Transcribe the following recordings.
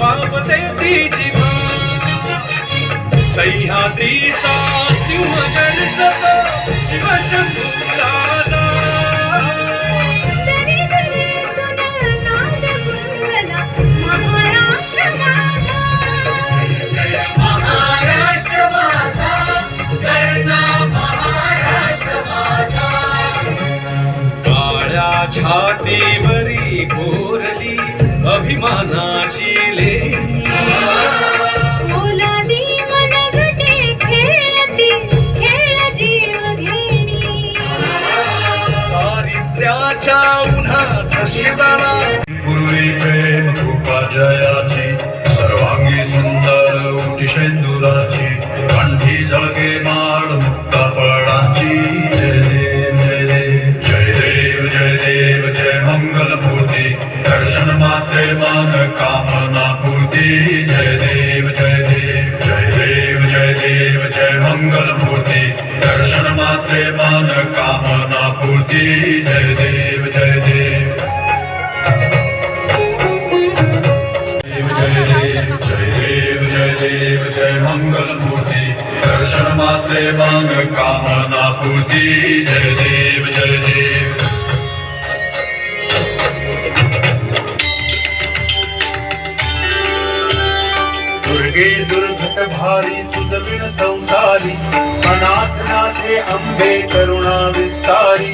जवाब देती तिची सह्याद्रीचा सिंह जप शिवशंभू जया मान कामना पूर्ती। जय देव जय देव। दुर्गे दुर्घट भारी तुझविण संसारी अनाथ नाथे अंबे करुणा विस्तारी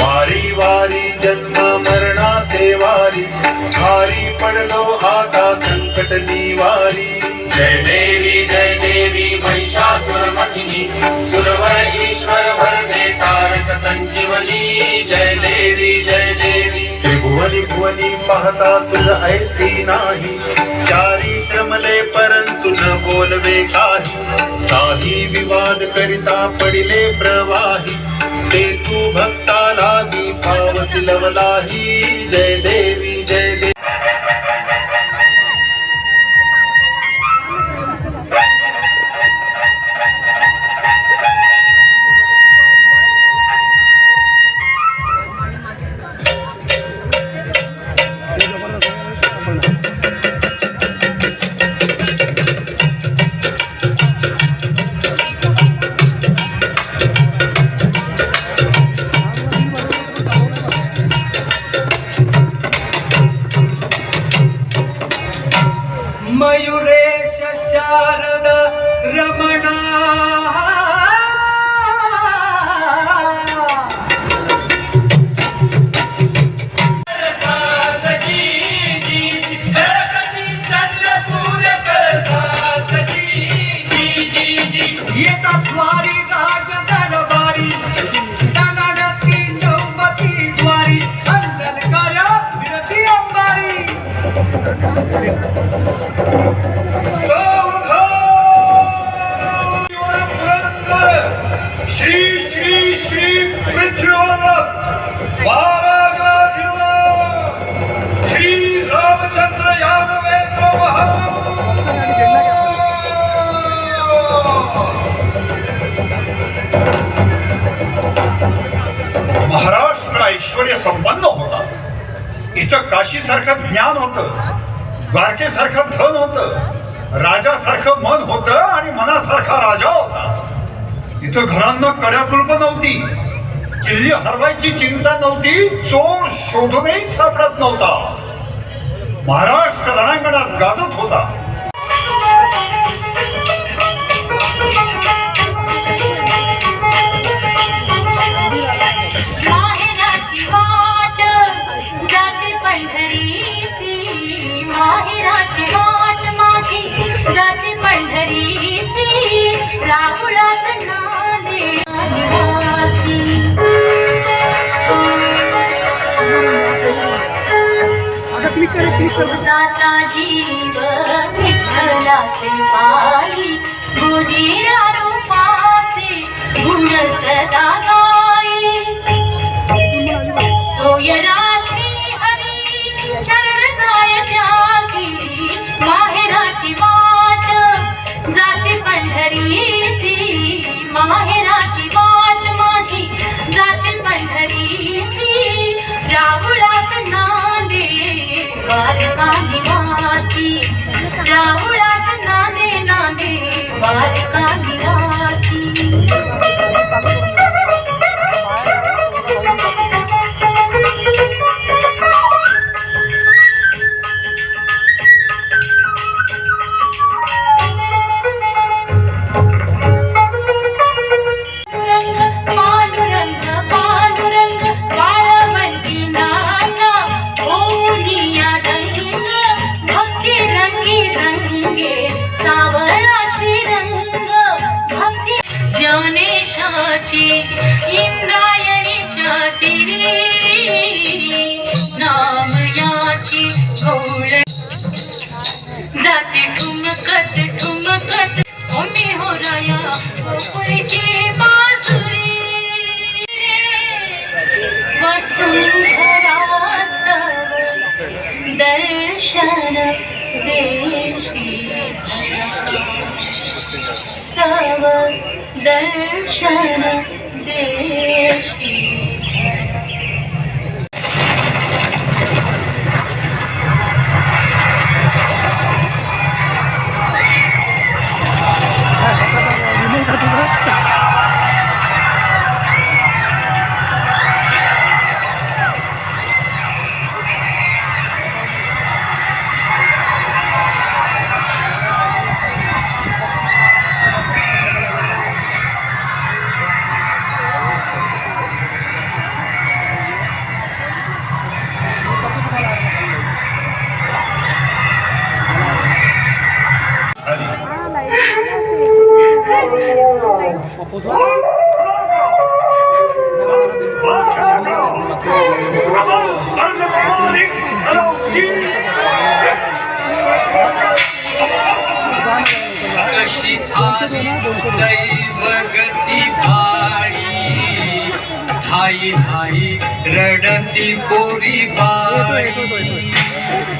वारी वारी जन्म मरणाचे वारी भारी पडलो आता संकट निवारी। जय देवी जय देवी महिषासुरमथिनी सुरवर ईश्वर वरदे तारक संजीवनी जय देवी जय देवी। त्रिभुवनी भुवनी पाहता तुझ ऐसी नाही चारी श्रमले परंतु न बोलवे काही साही विवाद करिता पडिले प्रवाही ते तू भक्ता लागी पावस लवलाही जय देवी। संपन्न होता. इथं काशी सारखं ज्ञान होतं द्वारकेसारखं धन होतं राजासारखं मन होतं आणि मनासारखा राजा होता. इथं घरांना कड्याकुल्प नव्हती. किल्ली हरवायची चिंता नव्हती चोर शोधूनही सापडत नव्हता. महाराष्ट्र रणांगणात गाजत होता. जाते जीव विठ्ठलाचे पायी गुजिरा मुळात नांदे नांदे बालकानी ठुमकत ठुमकत ओमी हो राया गोकुळची बासुरी. वसुंधरात दर्शन देशी तव दर्शन देशी dentro do grupo.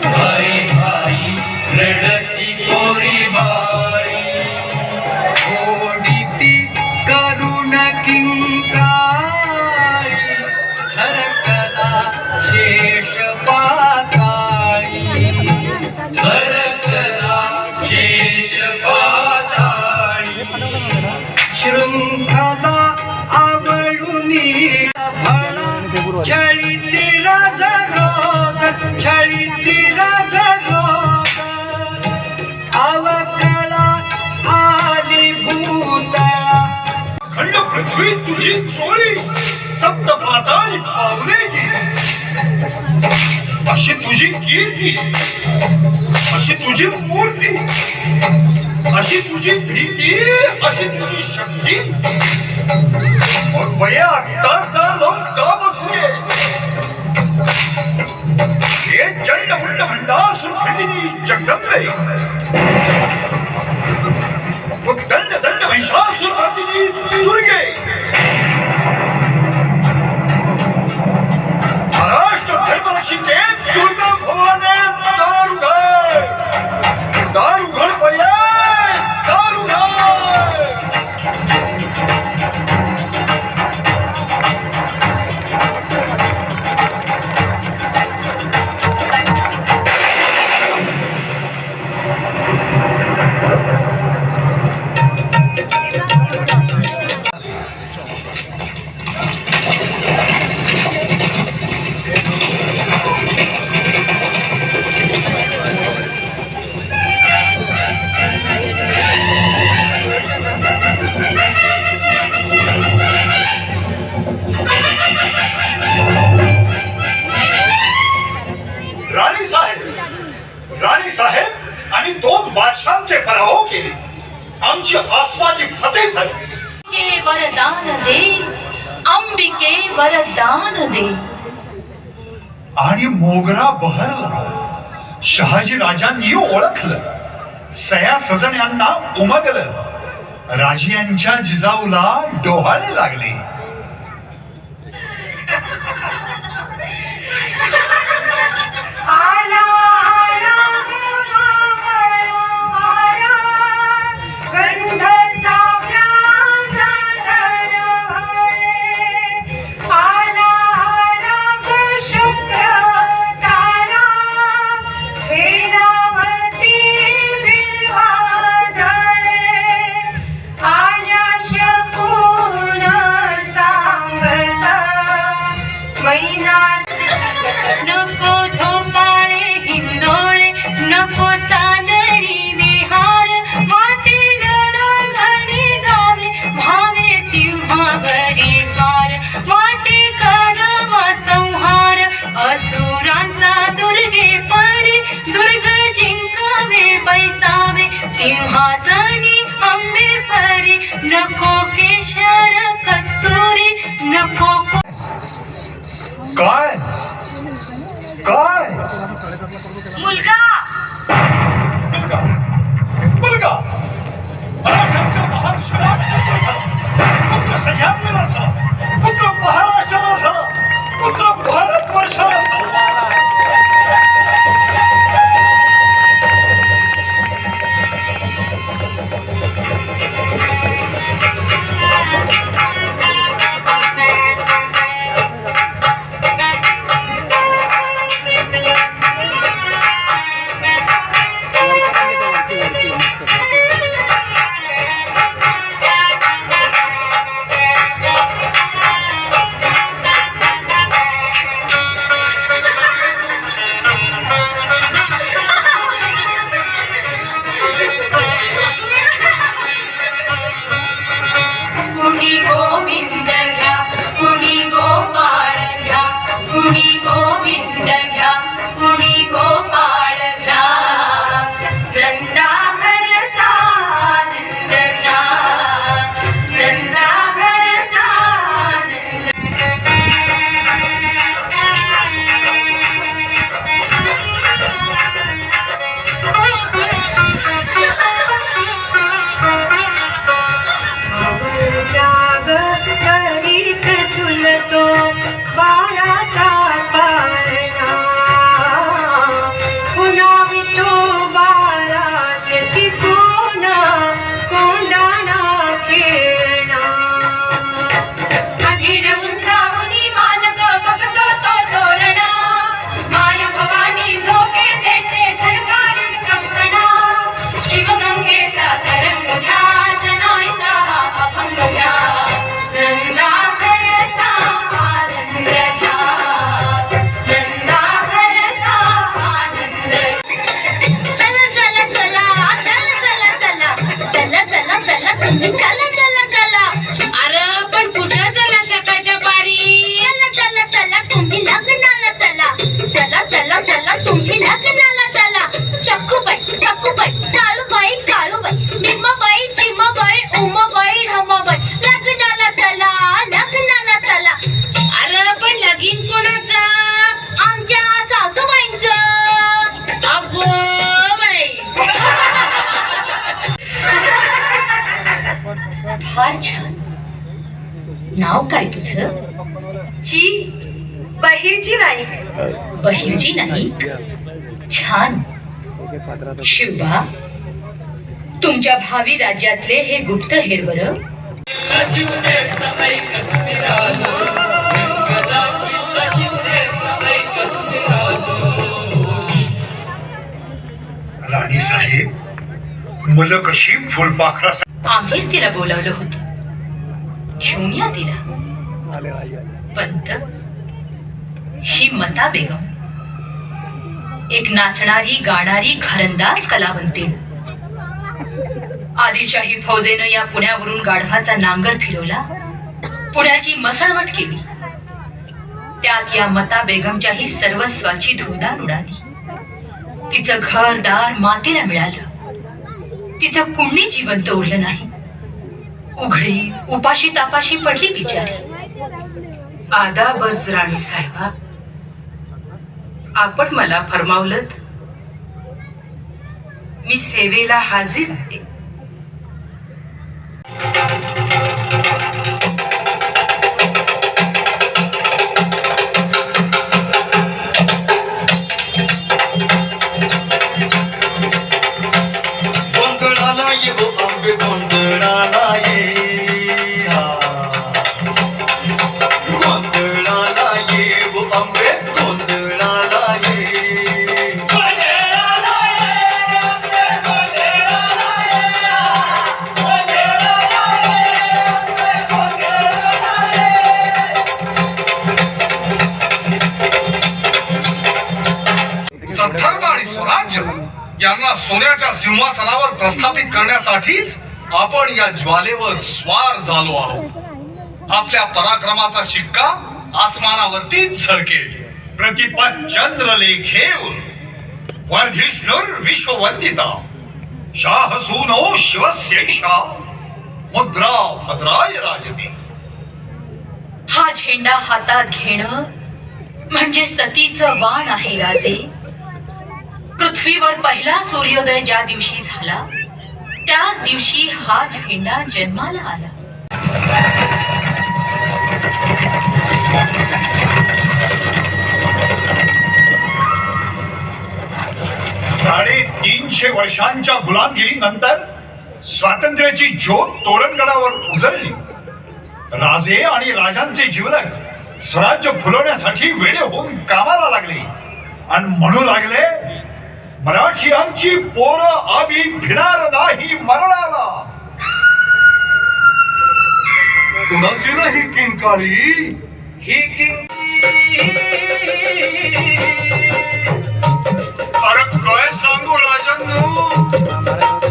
बाई धाई रडती पोरी बाई ओढीती करुण किंकाळी हरकला शेष पाताळी। हरकला शेष पाताळी। शृंखला आवडून भळा खंड तुझी चोळी सप्त पाताळी पावले गेली अशी तुझी कीर्ती अशी तुझी मूर्ती अशी तुझी भीती अशी तुझी शक्ती. मग बया तास तास का बसले? हे चंड मुंड भंडासूर खंडिनी जगदंबे मग दंड दंड महिषासूर मर्दिनी दुर्गे. अंबिके वरदान दे आणि मोगरा बहरला. शहाजी राजांनी ओळखलं. सया सजण्यांना उमगलं. राजियांच्या जिजाऊला डोहाळे लागले. नाव काय तुझं? ची बहिरची नाईक. बहिर्जी नाईक? छान. शिवबा तुमच्या भावी राज्यातले हे गुप्त हेर बर. राणी साहेब मुलं कशी फुलपाखरा आम्हीच तिला बोलावलं होतं. घेऊन या तिला. पंत ही मता बेगम. एक नाचणारी गाणारी घरंदाज कलावंतीण आदिलशाही फौजेनं या पुण्यावरून गाढवाचा नांगर फिरवला. पुण्याची मसळवट केली. त्यात या मता बेगमच्याही सर्वस्वाची धुळदार उडाली. तिचं घरदार मातेला मिळालं. तिचं कुणी जिवंत उरलं नाही. उघडी उपाशी तापाशी पडली बिचारी. आदाबच राणी साहेबा आपण मला फरमावलत मी सेवेला हाजीर आहे. यांना सोन्याच्या सिंहासनावर प्रस्थापित करण्यासाठीच आपण या ज्वालेवर स्वार झालो आहोत. आपल्या पराक्रमाचा शिक्का आसमानावरतीच झळकेल प्रतिपद चंद्रलेखेव वर्धिष्णुर विश्ववंदिता. शाह सूनो शिवस्यैषा. मुद्रा भद्राय राजते. हा झेंडा हातात घेणं म्हणजे सतीचं वाण आहे राजे. पृथ्वीवर पहिला सूर्योदय ज्या दिवशी झाला त्याच दिवशी हा झेंडा जन्माला आला. साडेतीनशे वर्षांच्या गुलामगिरीनंतर स्वातंत्र्याची ज्योत तोरणगडावर उजळली. राजे आणि राजांचे जीवलक स्वराज्य फुलवण्यासाठी वेळे होऊन कामाला लागले. आणि म्हणू लागले मराठियांची पोरं आम्ही भिणार नाही मरणाला. कुणाची नाही किंकाळी ही किंग अरे काय सांगू राजांनो?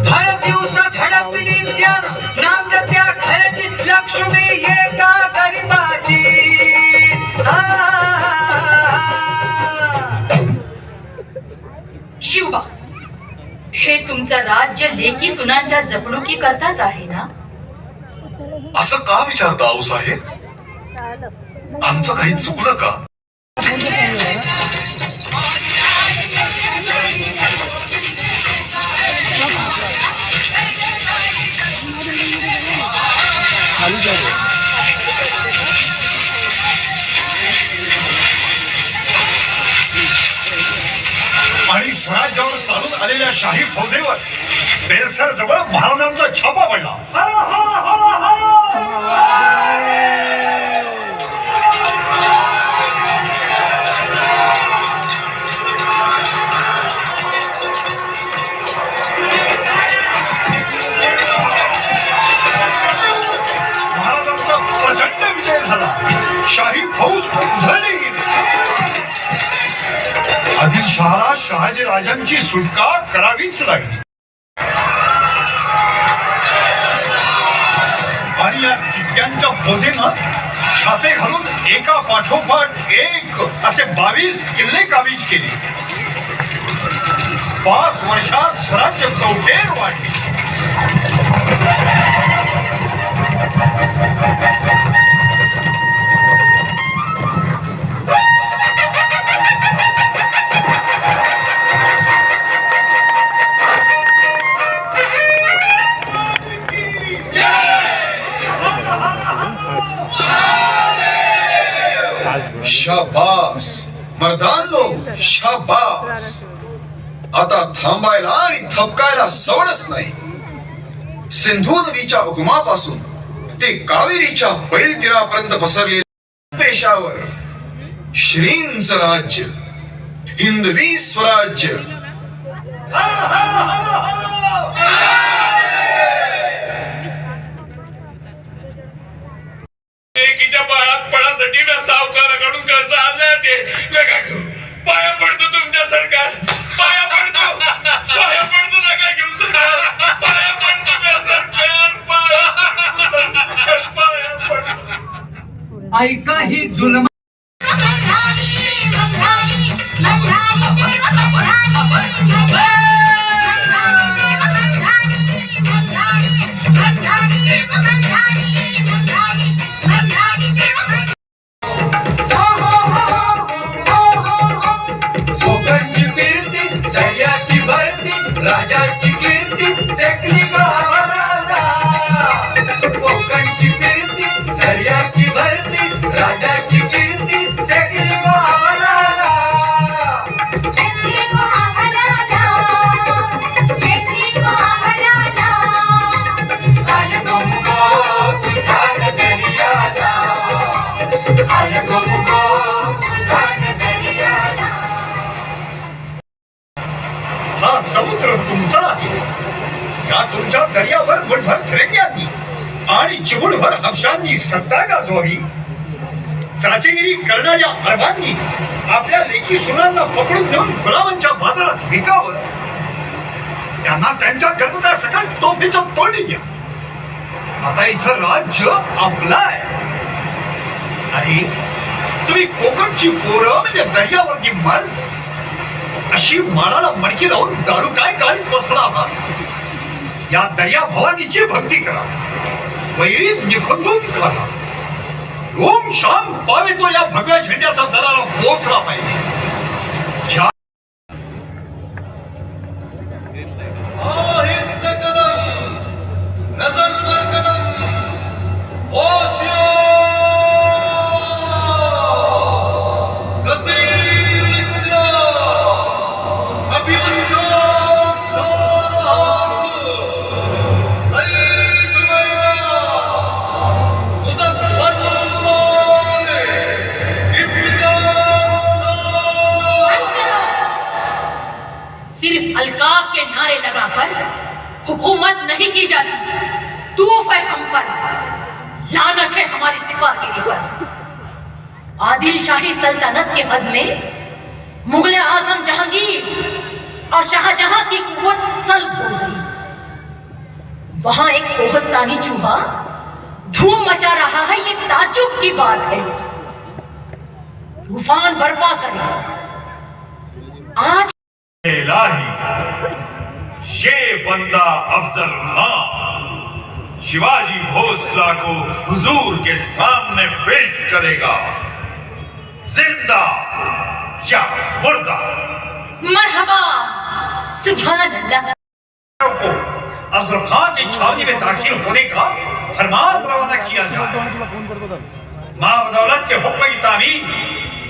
हर दिवस झडपली त्या नांदत्या घराची लक्ष्मी हे तुमचं राज्य लेकी सुनांच्या जपणुकी करताच आहे ना? असं का विचारता आऊ साहेब आमचं काही चुकलं का? शाही फौजेवर बेलसर जवळ महाराजांचा छापा पडला. महाराजांचा प्रचंड विजय झाला. शाही फौज उधळली गेली. आदिलशहाला शहाजी राजांची सुटका करावीच लागली. आणि या टिप्प्यांच्या फौजेनं छापे घालून एका पाठोपाठ एक असे बावीस किल्ले काबीज केले. पाच वर्षात स्वराज्य चौफेर वाढले. आता थांबायला आणि थपकायला सवडच नाही. सिंधू नदीच्या उगमापासून ते कावेरीच्या बैल तीरापर्यंत पसरलेल्या पेशावर श्रींच राज्य हिंदवी स्वराज्य. राजाची कीर्ती टेक्निक कोकणची कीर्ती दर्याची भरती राजाची कीर्ती. तुमच्या दर्यावर मुठभर फिरंग्यांनी आणि चिमुडभर हंसांनी सत्ता गाजवावी. चाचेगिरी करणाऱ्या अरबांनी आपल्या लेखी सुनांना पकडून घेऊन गुलामांच्या बाजारात विकावं. त्यांना त्यांच्या गर्भता सकट तोफीच्या तोंडी द्या. आता इथं राज्य आपलं आहे. अरे तुम्ही कोकणची पोरं म्हणजे दर्यावरती मर अशी माळाला मडकी लावून दारू काय काळीत बसला आहात या दर्या भवानीची भक्ती करा. वैरी निखंदून करा. ओम शाम पावे तो या भगव्या झेंड्याचा दराला पोचला पाहिजे. नजर शाही सल्तनत के में मुगल आज़म जहांगीर और शाहजहां की कुवत सल्ब हो गई। वहाँ एक कोहस्तानी चूहा धूम मचा रहा है, ये ताजुब की बात है। तूफ़ान बर्पा करे। आज इलाही, ये बंदा अफजल खान शिवाजी भोसला को हुजूर के सामने पेश करेगा। ज़िंदा या मुर्दा। मरहबा सुभान अल्लाह को अफजल खान की छावनी में दाखिल होने का फरमान रवाना किया जाए। माँ बदौलत के हुक्म की तामील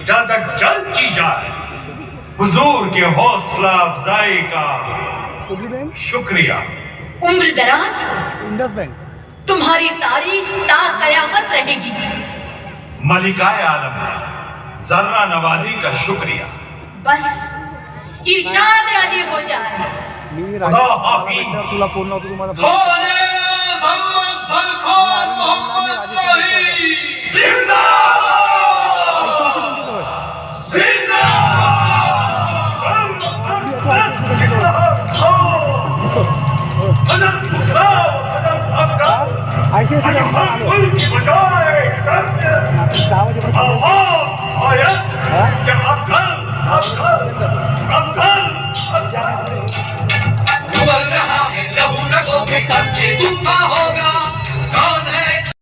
जल्द अज जल्द की जाए। हुजूर के हौसला अफजाई का शुक्रिया। उम्र दराज हो। तुम्हारी तारीफ़ ता कयामत रहेगी। मलिकाए आलम। जर्रा नवाजी का शुक्रिया बस इरशाद अली हो जाए खुदा हाफिज तुला लावतो तुम्हाला खाने मोहम्मद सलखान मोहम्मद शाही ऐंशी ऐंशी नंबर आलो दहा वाजेपर्यंत उबल रहा है लहू रगों में तब ये तूफान होगा